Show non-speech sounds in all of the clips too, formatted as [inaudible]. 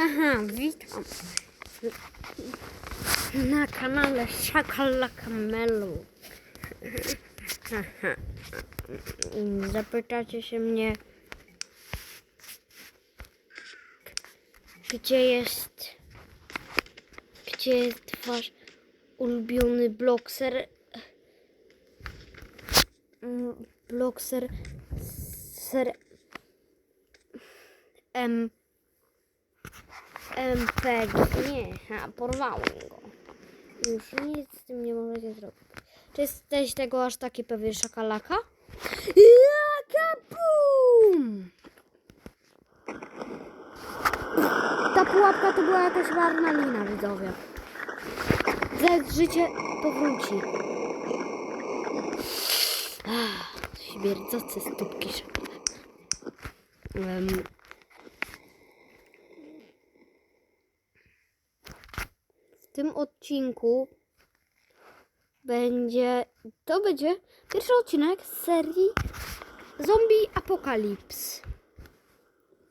Haha, witam na kanale Szakalaka Melu. [laughs] Zapytacie się mnie, gdzie jest, gdzie jest wasz ulubiony blokser? Blokser ser M MPG. Nie, ha, porwałem go. Już nic z tym nie możecie zrobić. Czy jesteś tego aż taki pewien szakalaka? Jaka bum! Ta pułapka to była jakaś marna lina, widzowie. Zaraz życie powróci. Śmierdzące stópki szakalaka. Um, tym odcinku będzie. To będzie pierwszy odcinek z serii Zombie Apocalypse.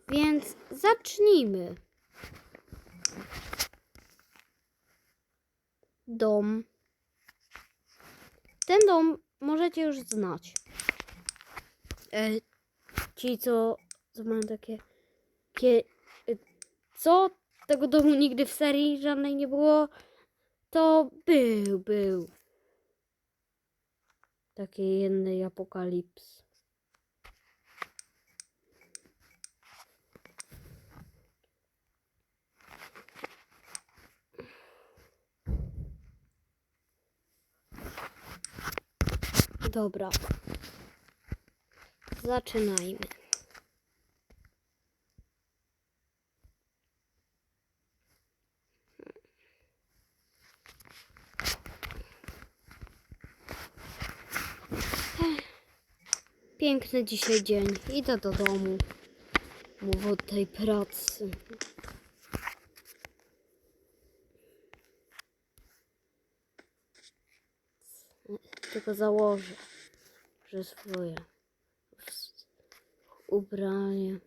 Więc zacznijmy. Dom. Ten dom możecie już znać. E, ci, co, co mają takie. Kie, e, co? Tego domu nigdy w serii żadnej nie było. To był, był. Takiej jednej apokalips. Dobra. Zaczynajmy. Piękny dzisiaj dzień. Idę do domu. Mów od tej pracy. Tylko założę, że swoje ubranie.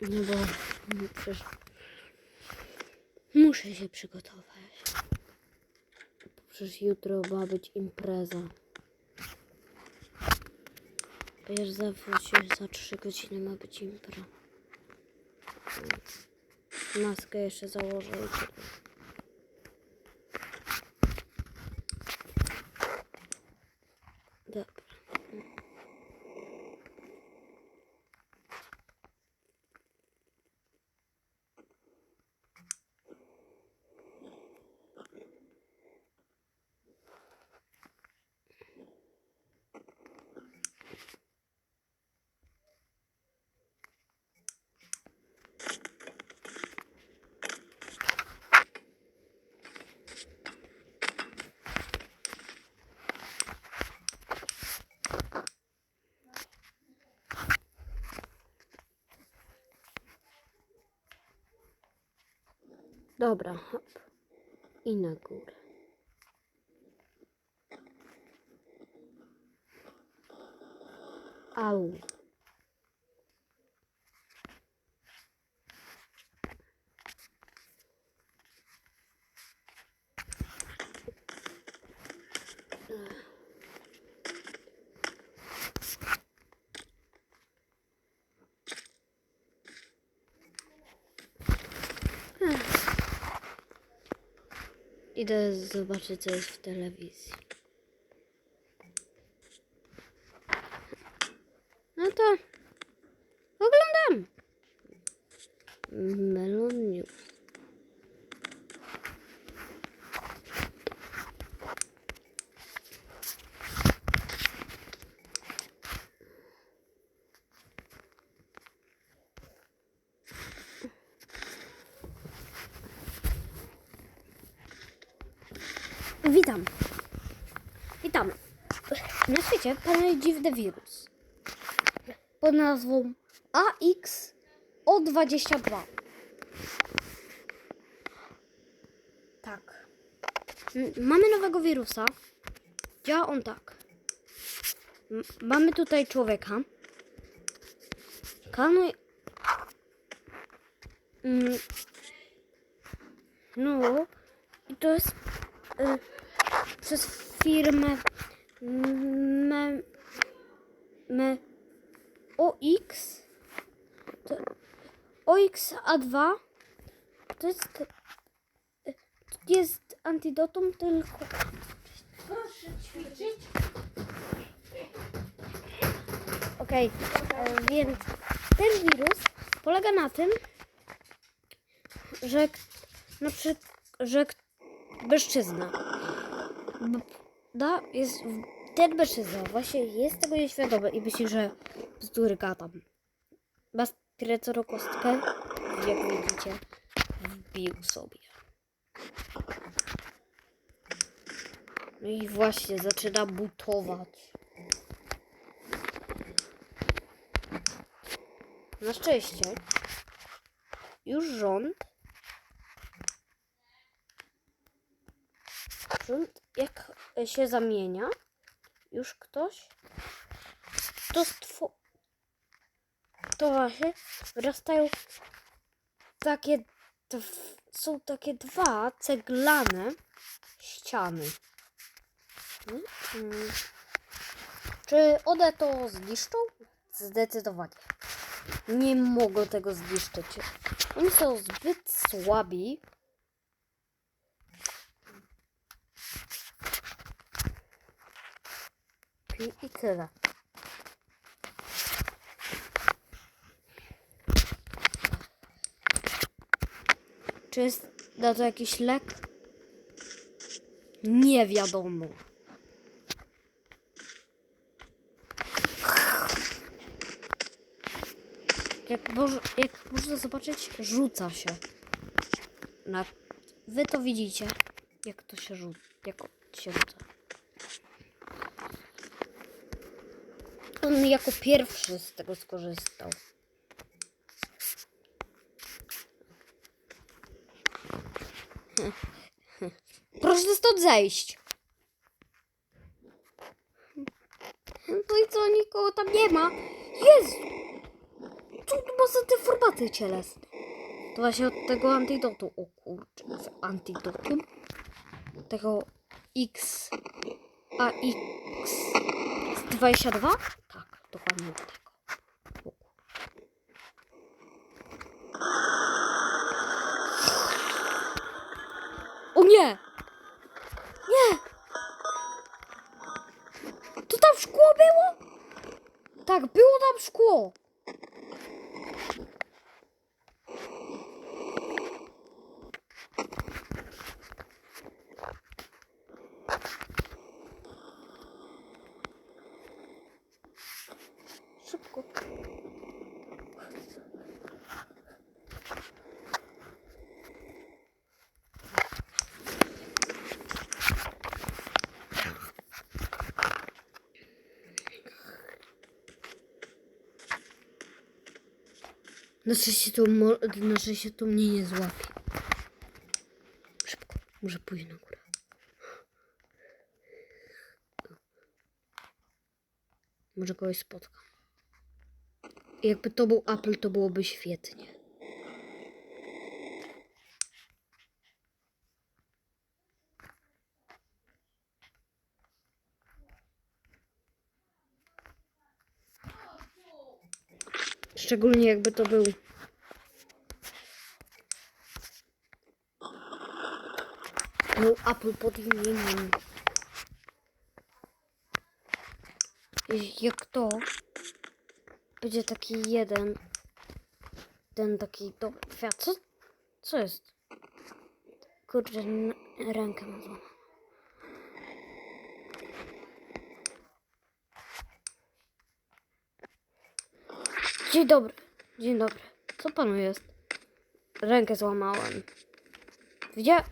No bo przecież muszę się przygotować. Przecież jutro ma być impreza. Wiesz, zawsze za 3 godziny ma być impra. Maskę jeszcze założę i tyle. Dobra. Dobra, hop. I na górę. Au. Idę zobaczyć, co jest w telewizji. No to oglądam. Melon News. Witam. Witam. Na świecie panuje dziwny wirus pod nazwą AXO22. Tak. Mamy nowego wirusa. Działa on tak. Mamy tutaj człowieka. Kanuj Mm. No, i to jest y, przez firmę me, OX. To, OXA2 to jest, to jest antidotum, tylko Proszę ćwiczyć. Okej, e, więc ten wirus polega na tym, że na przykład, że mężczyzna da, jest, ten mężczyzna właśnie jest tego nieświadomy i myśli, że bzdury gadam. Ma skreconą kostkę, jak widzicie, wbił sobie. No i właśnie zaczyna butować. Na szczęście już rząd rząd jak się zamienia już ktoś to stwo to właśnie wyrastają takie są takie dwa ceglane ściany Mm, mm. czy one to zniszczą? Zdecydowanie nie mogą tego zniszczyć. Oni są zbyt słabi. I, i tyle. Czy jest na to jakiś lek? Nie wiadomo. Jak, moż, jak można zobaczyć, rzuca się. Na, wy to widzicie, jak to się rzuca. Jak się rzuca. Jako pierwszy z tego skorzystał. Proszę stąd zejść. No i co, nikogo tam nie ma? Jezu! Co tu ma za te formaty cielesne? To właśnie od tego antidotu. O kurczę, z antidotum. Tego X. A X. 22? Dokładnie do tego. O nie! Nie! To tam szkło było? Tak, było tam szkło. Szybko. Na szczęście to, mo- na szczęście to mnie nie złapie. Szybko, muszę pójść na górę. Może kogoś spotkam. Jakby to był Apple, to byłoby świetnie. Szczególnie jakby to był. Był Apple pod imieniem. Jak to będzie taki jeden. Ten taki dobry kwiat. Co? Co jest? Kurczę, rękę mam złamaną. Dzień dobry. Dzień dobry. Co panu jest? Rękę złamałem. Widzia...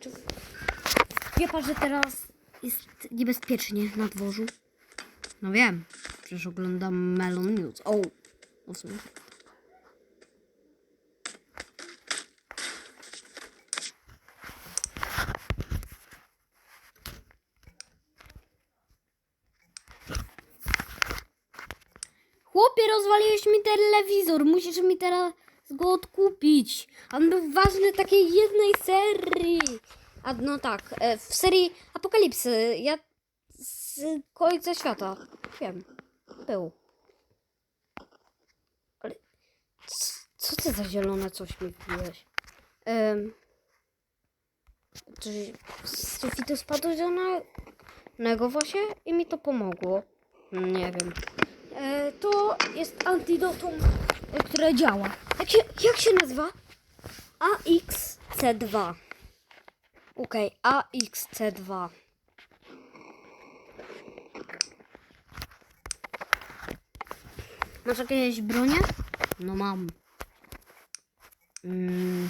Czy... Wie pan, że teraz jest niebezpiecznie na dworzu? No wiem. Przecież oglądam Melon News. O! o w sumie. Rozwaliłeś mi telewizor. Musisz mi teraz go odkupić. On był ważny takiej jednej serii. A no tak, e, w serii Apokalipsy, ja z końca świata. Wiem, był. Ale co ty za zielone coś mi wbiłeś? Um, czy z sufitu spadło zielonego właśnie i mi to pomogło? Nie wiem. E, to jest antidotum, które działa. Jak się, jak się nazywa? AXC2. Okej, AXC2. Masz jakieś bronie? No mam. Mm.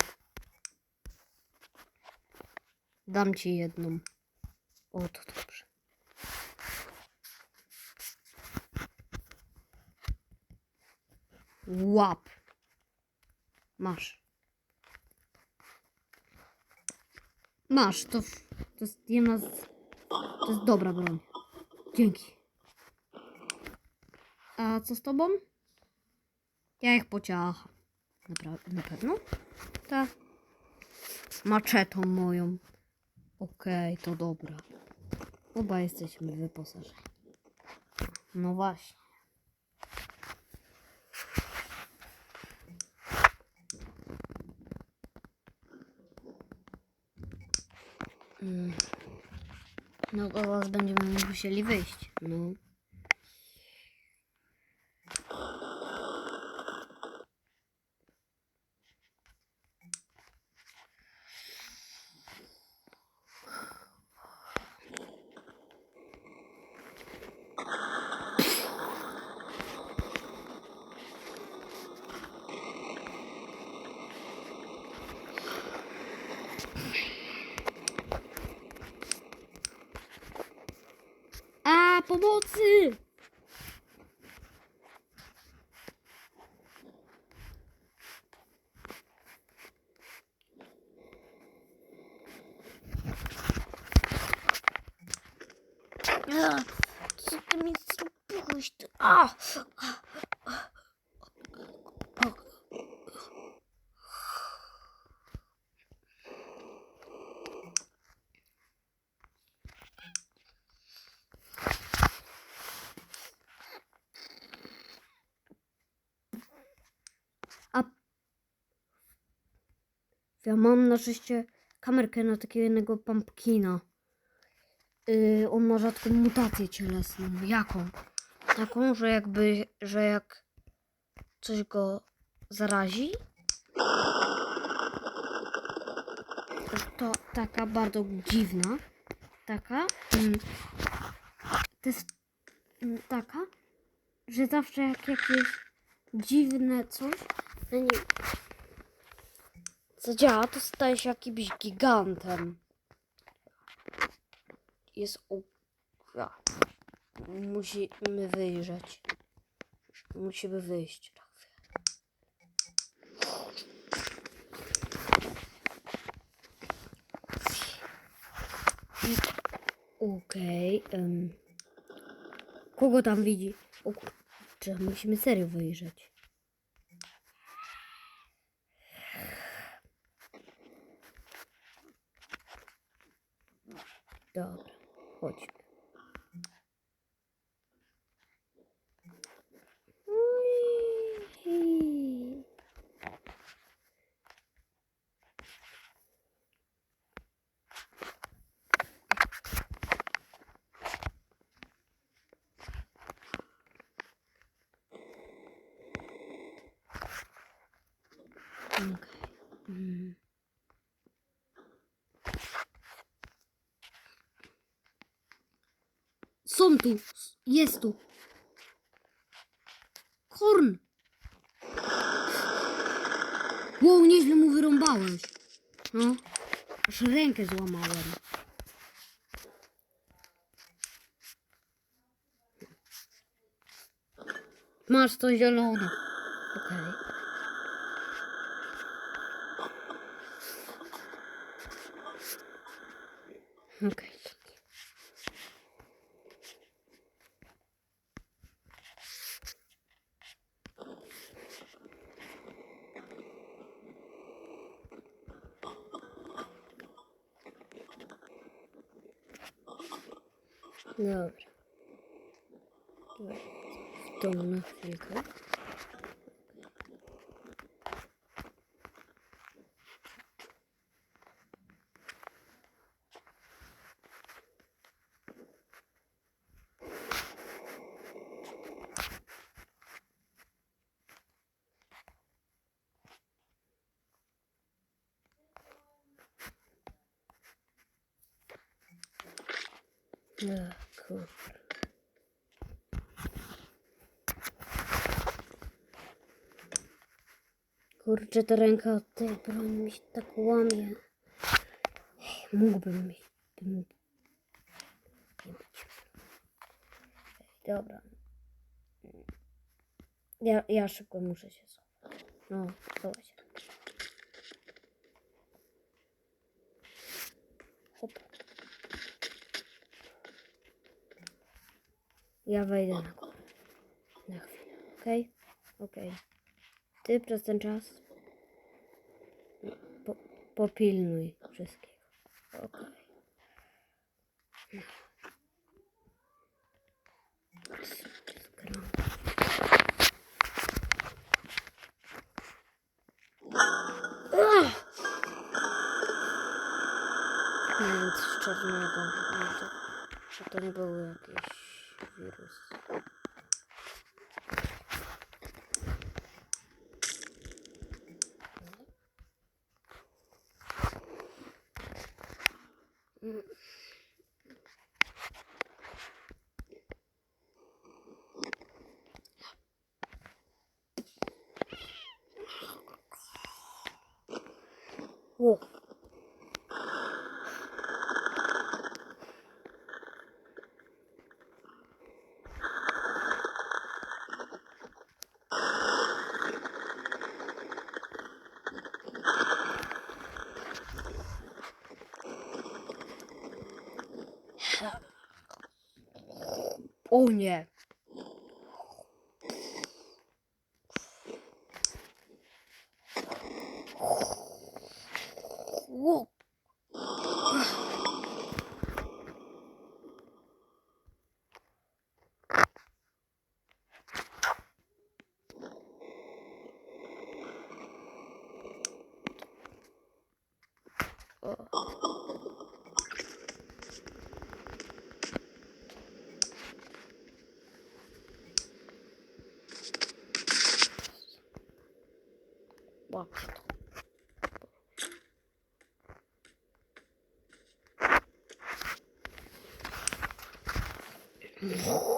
Dam ci jedną. O, to dobrze. Łap. Masz. Masz, to, to jest jedna z... To jest dobra broń. Dzięki. A co z tobą? Ja ich pociacham. Napra- na pewno? Tak. Maczetą moją. Okej, to dobra. Oba jesteśmy wyposażeni. No właśnie. Mm. Będziemy musieli wyjść. No. A, pomocy! A, Co ty mi zrobiłeś? A ja mam na szczęście kamerkę na takiego jednego pumpkina. Yy, on ma rzadką mutację cielesną. Jaką? Taką, że jakby, że jak coś go zarazi, to taka bardzo dziwna. Taka. Mm, to jest mm, taka, że zawsze jak jakieś dziwne coś na nim zadziała, to staje się jakimś gigantem. Jest u... Musimy wyjrzeć. Musimy wyjść. Okej. Kogo tam widzi? O kurczę, musimy serio wyjrzeć. Dobra, Chodź. Jest tu. Korn. Wow, nieźle mu wyrąbałeś. No. Aż rękę złamałem. Masz to zielone. Okej. Okej. Dobra. Dobra. W domu na chwilkę. Kurwa. Kurczę, ta ręka od tej broni mi się tak łamie. Mógłbym mieć. Bym... Dobra. Ja, ja szybko muszę się schować. No, schować. Hop. Ja wejdę na. Na chwilę, okej? Okej. Ty przez ten czas po, popilnuj wszystkiego. Okej. Ach! Nic czarnego. Że to nie był jakiś wirus. O nie. Łap to.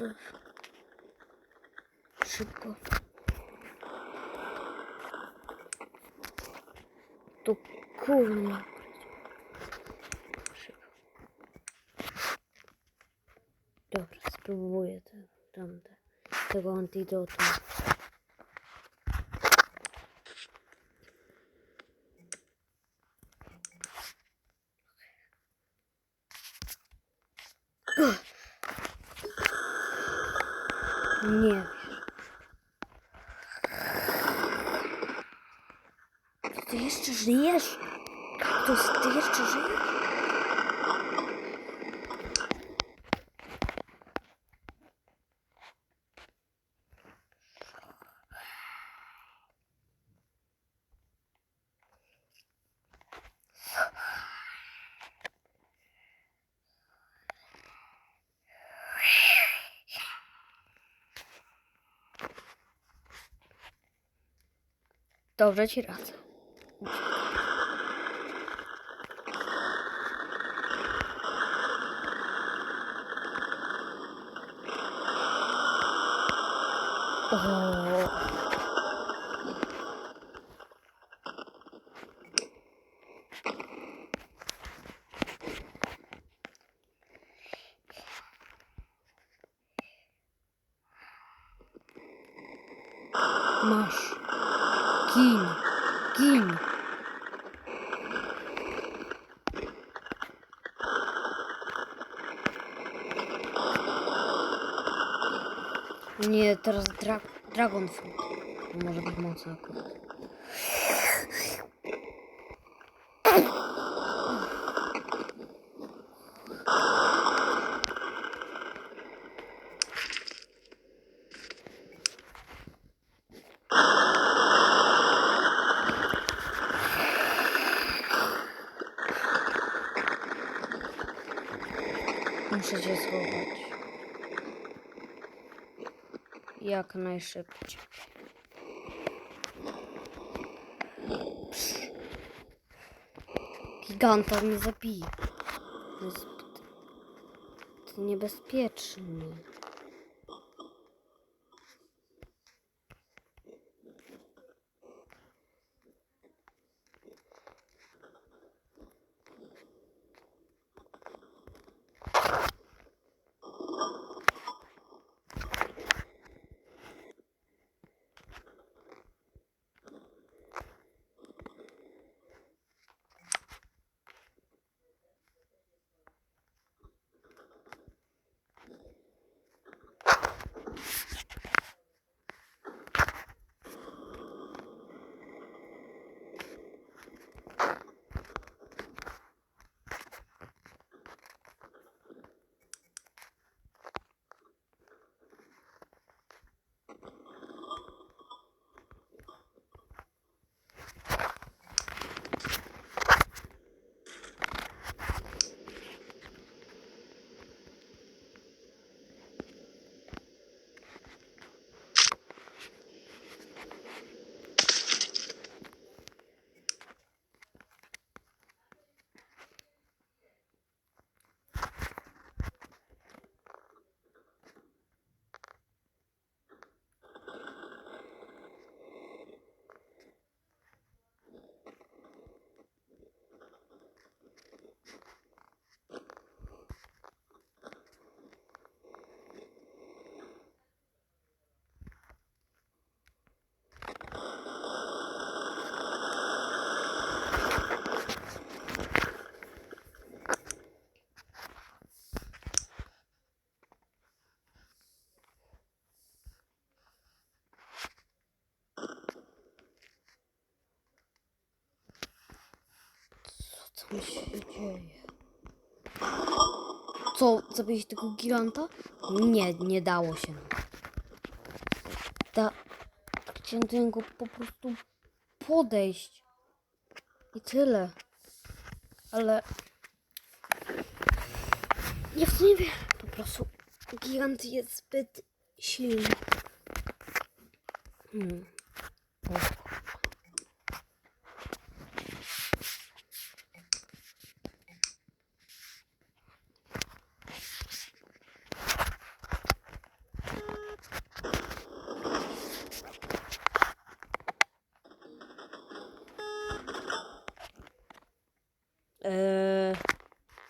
Co? Szybko. To kurwa. Szybko. Dobra, spróbuję te, tamte, tego antidotu. Nie wiesz. Ty jeszcze żyjesz? Kaktus, ty jeszcze żyjesz? Dobrze ci radzę. O. Masz. Gin. Gin. Nie, teraz dra Dragon Fruit. To może być mocno akurat. Muszę cię schować. Jak najszybciej. Psz. Giganta mnie zabije. To jest zbyt... Mi się dzieje? Co, zabiłeś tego giganta? Nie, nie dało się. Da... Chciałem do niego po prostu podejść. I tyle. Ale... Ja w to nie wiem. Po prostu gigant jest zbyt silny. Hmm. Eee,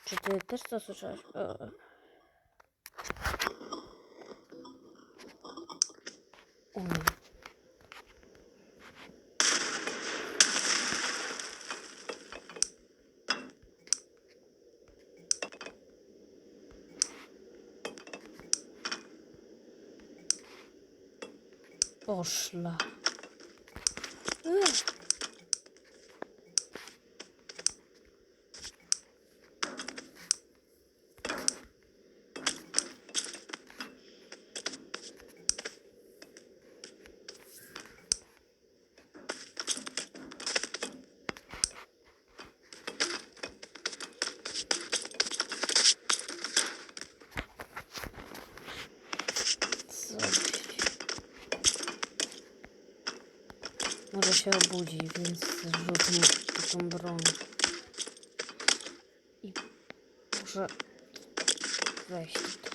czy ty też to słyszałeś? Eee. O. Poszla. Eee. Co? Może się obudzi, więc zrzutnie tą broń. I muszę wejść.